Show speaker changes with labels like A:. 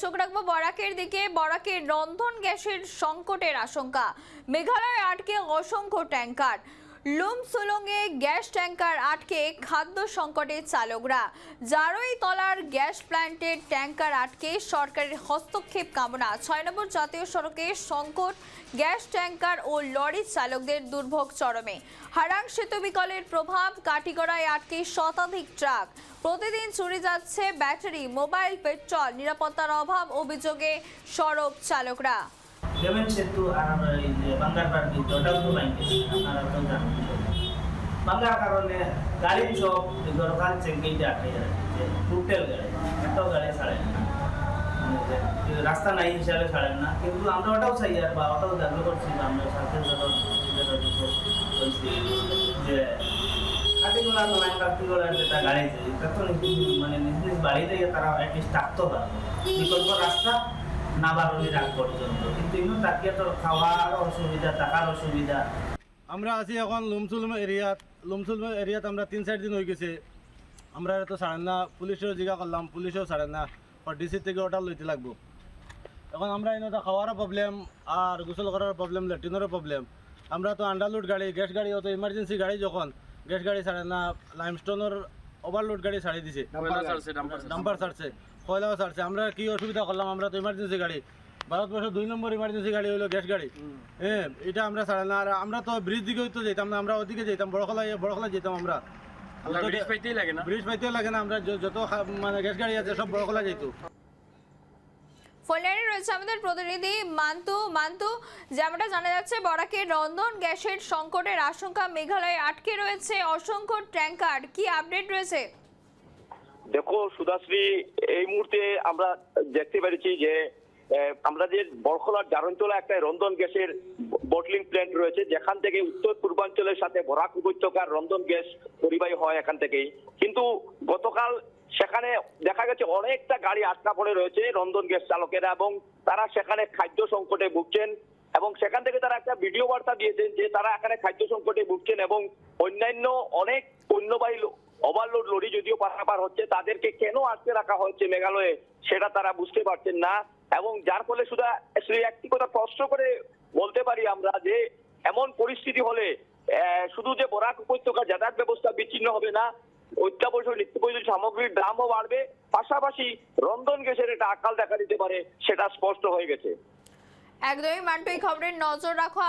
A: চোখ রাখব বরাকের দিকে। বরাকের রন্ধন গ্যাসের সংকটের আশঙ্কা। মেঘালয়ে আটকে অসংখ্য ট্যাঙ্কার লুম সুলংয়ে গ্যাস ট্যাঙ্কার আটকে খাদ্য সংকটে চালকরা। জারোই তলার গ্যাস প্ল্যান্টের ট্যাঙ্কার আটকে সরকারের হস্তক্ষেপ কামনা। ছয় নম্বর জাতীয় সড়কে সংকট, গ্যাস ট্যাঙ্কার ও লরি চালকদের দুর্ভোগ চরমে। হারাং সেতু বিকলের প্রভাব কাটিগড়ায় আটকে শতাধিক ট্রাক। প্রতিদিন চুরি যাচ্ছে ব্যাটারি, মোবাইল, পেট্রোল, নিরাপত্তার অভাব, অভিযোগে সড়ক চালকরা।
B: সেতু আর এই পার্টি ওটাও তো আপনারা তো জানেন। বাঙ্গার কারণে গাড়ির চোখ দরকার চেঙ্গিতে আটকে টোটাল গাড়ি একটাও গাড়ি ছাড়েন না। মানে রাস্তা নাই হিসাবে ছাড়েন না। কিন্তু আমরা ওটাও চাই আর বা ওটাও দাবি করছি আমরা যে গাড়ি মানে তারা বিকল্প রাস্তা আগ পর্যন্ত। কিন্তু এগুলো তাকিয়ে তো খাওয়ার অসুবিধা অসুবিধা।
C: আমরা আছি এখন লুমসুলম এরিয়াত লুমসুলম এরিয়াত আমরা তিন চার দিন হয়ে গেছে। আমরা তো ছাড়েন না পুলিশেও জিজ্ঞা করলাম পুলিশেও ছাড়েন না আর ডিসি থেকে ওটা লইতে লাগবো। এখন আমরা এনে খাওয়ারও প্রবলেম আর গোসল করার প্রবলেম ল্যাট্রিনেরও প্রবলেম আমরা তো আন্ডারলোড গাড়ি গ্যাস গাড়ি অত ইমার্জেন্সি গাড়ি যখন গ্যাস গাড়ি ছাড়ে না লাইমস্টোনের ওভারলোড গাড়ি ছাড়ি দিছে। ডাম্পার ছাড়ছে কয়লাও ছাড়ছে আমরা কি অসুবিধা করলাম? আমরা তো ইমার্জেন্সি গাড়ি। ভারতবর্ষের দুই নম্বর ইমার্জেন্সি গাড়ি হলো গ্যাস গাড়ি। হ্যাঁ এটা আমরা ছাড়া না। আর আমরা তো ব্রিজ দিকে তো যেতাম না আমরা ওদিকে যেতাম বড়খলা বড়খলা যেতাম আমরা।
D: ব্রিজ পাইতেই লাগে না।
C: ব্রিজ পাইতেও লাগে না আমরা যত মানে গ্যাস গাড়ি আছে সব বড়খলা যেত
A: ফোনলাইনে রয়েছে আমাদের প্রতিনিধি মান্তু। মান্তু যেমনটা জানা যাচ্ছে বরাকের রন্ধন গ্যাসের সংকটের আশঙ্কা মেঘালয়ে আটকে রয়েছে। অসংখ্য ট্যাঙ্কার কি আপডেট রয়েছে?
E: দেখো সুদাশ্রী এই মুহূর্তে আমরা দেখতে পেরেছি যে আমরা যে বরখলার জারণতলা একটা রন্ধন গ্যাসের বটলিং প্ল্যান্ট রয়েছে, যেখান থেকে উত্তর পূর্বাঞ্চলের সাথে বরাক উপত্যকার রন্ধন গ্যাস পরিবাহী হয় এখান থেকেই। কিন্তু গতকাল সেখানে দেখা গেছে অনেকটা গাড়ি আটকা পড়ে রয়েছে রন্ধন গ্যাস চালকেরা এবং তারা সেখানে খাদ্য সংকটে ভুগছেন এবং সেখান থেকে তারা একটা ভিডিও বার্তা দিয়েছেন যে তারা এখানে খাদ্য সংকটে ভুগছেন এবং অন্যান্য অনেক পণ্যবাহী ওভারলোড লরি যদিও পারাপার হচ্ছে, তাদেরকে কেন আটকে রাখা হচ্ছে মেঘালয়ে, সেটা তারা বুঝতে পারছেন না। এবং যার ফলে শুধু শুধু একটি কথা স্পষ্ট করে বলতে পারি আমরা যে, এমন পরিস্থিতি হলে শুধু যে বরাক উপত্যকা যাতায়াত ব্যবস্থা বিচ্ছিন্ন হবে না, অত্যাবশ্যক নিত্য প্রয়োজনীয় সামগ্রীর দামও বাড়বে, পাশাপাশি রন্ধন গ্যাসের একটা আকাল দেখা দিতে পারে, সেটা স্পষ্ট হয়ে গেছে।
A: একদমই, মান্টু, এই খবরের নজর রাখো।